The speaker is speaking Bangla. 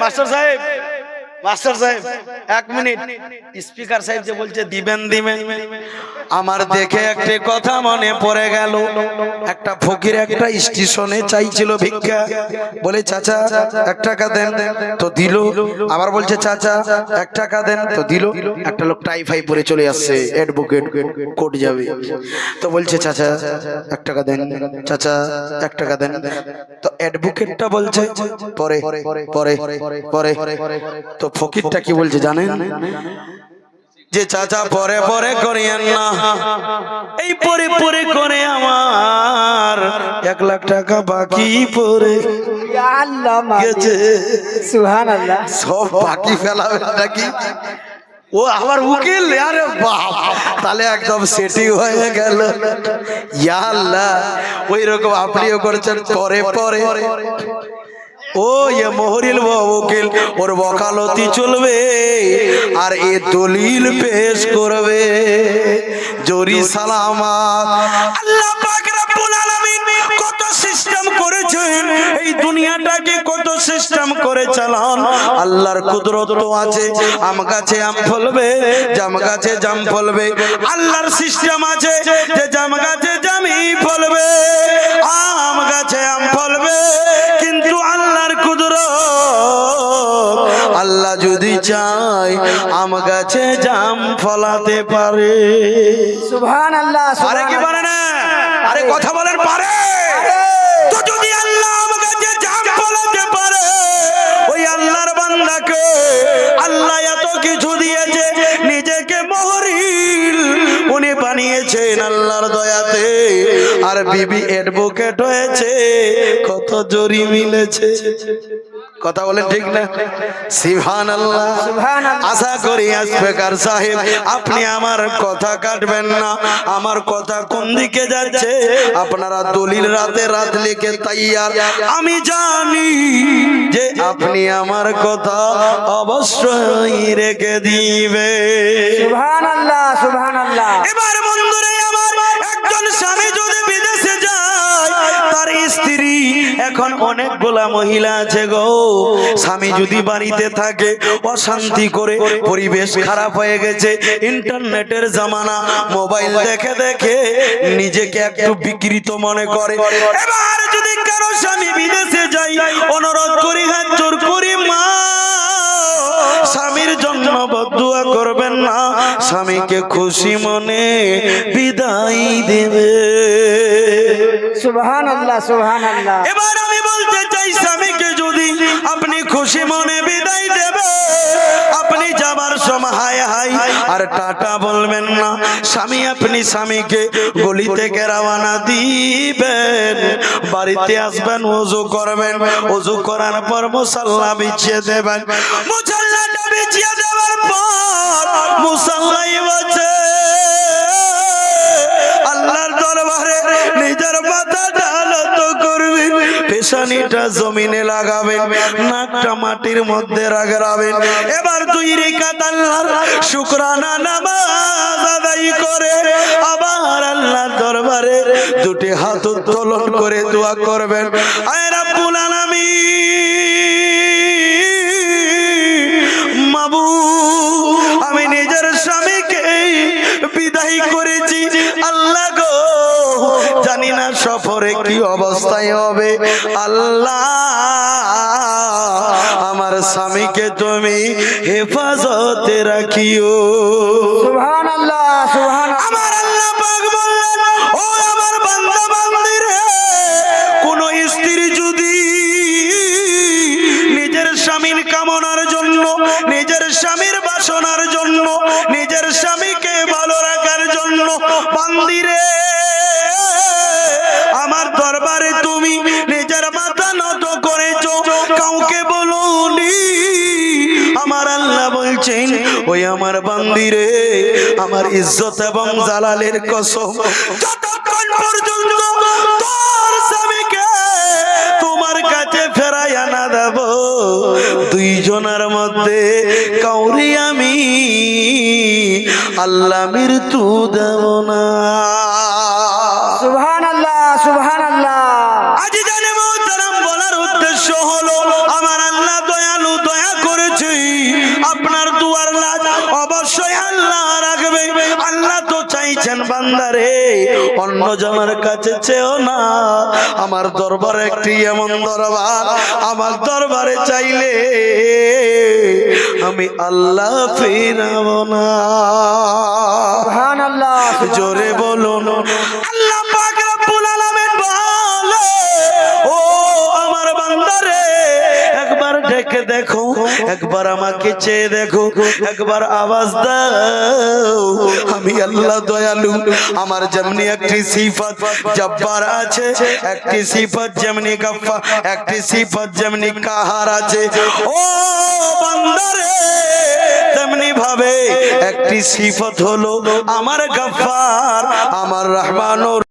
মাস্টার সাহেব মাস্টার সাহেব, এক মিনিট। স্পিকার সাহেব যে বলছে, দিবেন দিবেন। আমার দেখে একটা কথা মনে পড়ে গেল। একটা ফকির একটা স্টেশনে চাইছিল ভিক্ষা। বলে, চাচা, এক টাকা দেন, তো দিল। আবার বলছে, চাচা, এক টাকা দেন, তো দিল। একটা লোক টাই ফাই পরে চলে আসছে, অ্যাডভোকেট, কোর্ট যাবে। তো বলছে, চাচা, এক টাকা দেন। চাচা, এক টাকা দেন। তো অ্যাডভোকেটটা বলছে, পরে পরে পরে তো ফকিরটা কি বলছে জানেন? যে চাচা পরে পরে করিয়েন না। এই পরে পরে করে আমার এক লাখ টাকা বাকি পরে গেছে। সব বাকি ফেলাবে নাকি? ও আমার উকিল আরে বাপ তাহলে একদম সেটিং হয়ে গেল। ইয়া আল্লাহ ওই রকম আপনিও করছেন পরে পরে। ও ইয়ে মহরিল উকিল ওর বকালতি চলবে আর এ দলিল পেশ করবে। জরি সালামাত। আল্লাহ পাক রব্বুল আলামিন কত সিস্টেম করেছেন, এই দুনিয়াটাকে কত সিস্টেম করে চালান। আল্লাহর কুদরত তো আছে, আম গাছে আম ফলবে, জাম গাছে জাম ফলবে। আল্লাহর সিস্টেম আছে যে জাম গাছে জামই ফলবে, আম গাছে আম ফলবে। যদি চায় আম গাছে জাম ফলাতে পারে। সুবহান আল্লাহ আরে কি পারে না? আরে কথা বলেন পারে। তো যদি আল্লাহ আম গাছে জাম ফলাতে পারে ওই আল্লাহর বান্দাকে আল্লাহ এত কিছু দিয়েছে নিজেকে মহরিল। উনি বানিয়েছেন আল্লাহর দয়াতে। আর বিবি অ্যাডভোকেট হয়েছে কত জরি মিলেছে। কথা বলেন ঠিক না? সিভান আল্লাহ আশা করি স্পিকার সাহেব আপনি আমার কথা কাটবেন না। আমার কথা কোন দিকে যাচ্ছে? আপনারা দলিল রাতে রাত লিখে তাইয়ার আমি জানি যে আপনি আমার কথা অবশ্যই রেখে দিবে সুবহান আল্লাহ সুবহান আল্লাহ এবার এখন অনেকগুলা মহিলা আছে গো। স্বামী যদি বাড়িতে থাকে অশান্তি করে পরিবেশ খারাপ হয়ে গেছে। ইন্টারনেটের জামানা মোবাইল দেখে দেখে নিজেকে একটু বিকৃত মনে করে। এবার যদি কারও স্বামী বিদেশে যাই অনুরোধ করি হাত জোর করি মা স্বামীর জন্য বদুয়া করবেন না। স্বামীকে খুশি মনে বিদায় দেবে। সুবহান আল্লাহ সুবহান আল্লাহ এবার স্বামীকে যদি আপনি খুশি মনে বিদায় দেবে, আপনি যাবার সময় হায় হাই আর টাটা বলবেন না। স্বামী আপনি স্বামীকে গলি থেকে রওনা দিবেন, বাড়িতে আসবেন, ওযু করবেন। ওযু করার পর মুসাল্লা বিছিয়ে দেবেন। মুসাল্লাটা বিছিয়ে দেওয়ার পর মুসাল্লাই বলছে পেশানিটা জমিনে লাগাবেন, নাকটা মাটির মধ্যে রাগাবেন এবার তুই রেখাত আল্লাহর শুকরানা নামাজ আদায় করে আবার আল্লাহর দরবারে দুটি হাত উত্তোলন করে দোয়া করবেন। আয় রাব্বুল আলামিন। জানি না সফরে কি অবস্থায় হবে? আল্লাহ আমার স্বামীকে তুমি হেফাজতে রাখিও। সুবহান আল্লাহ সুবহান আমার আল্লাহ পাক বললেন ও আমার বান্দা বান্দিরে কোন স্ত্রী যদি নিজের স্বামীর কামনার জন্য নিজের স্বামীর বাসনার জন্য নিজের স্বামীকে ভালো রাখার জন্য বান্দিরে আমার বান্দিরে, আমার ইজ্জত এবং জালালের কসম, যতক্ষণ পর্যন্ত তোর স্বামীকে তোমার কাছে ফেরাই আনা দেব দুইজনের মধ্যে কাউরি আমি আল্লাহ মৃত্যু দেব না। বান্দারে অন্য জনের কাছে চেও না। আমার দরবারে একটি এমন দরবার আমার দরবারে চাইলে আমি আল্লাহ ফিরাব না। জোরে বলুন আল্লাহ পাক রব্বুল আলামিন বলে ও আমার বান্দারে একবার ডেকে দেখো একবার আমাকে চেয়ে দেখো একবার আওয়াজ দাও। আমি আল্লাহ দয়ালু। আমার যেমনি একটি সিফত জব্বার আছে, একটি সিফত যেমনি গাফা একটি সিফত যেমনি কাহার আছে। ও বান্দারে, তেমনি ভাবে একটি সিফত হলো আমার গাফার আমার রহমানুর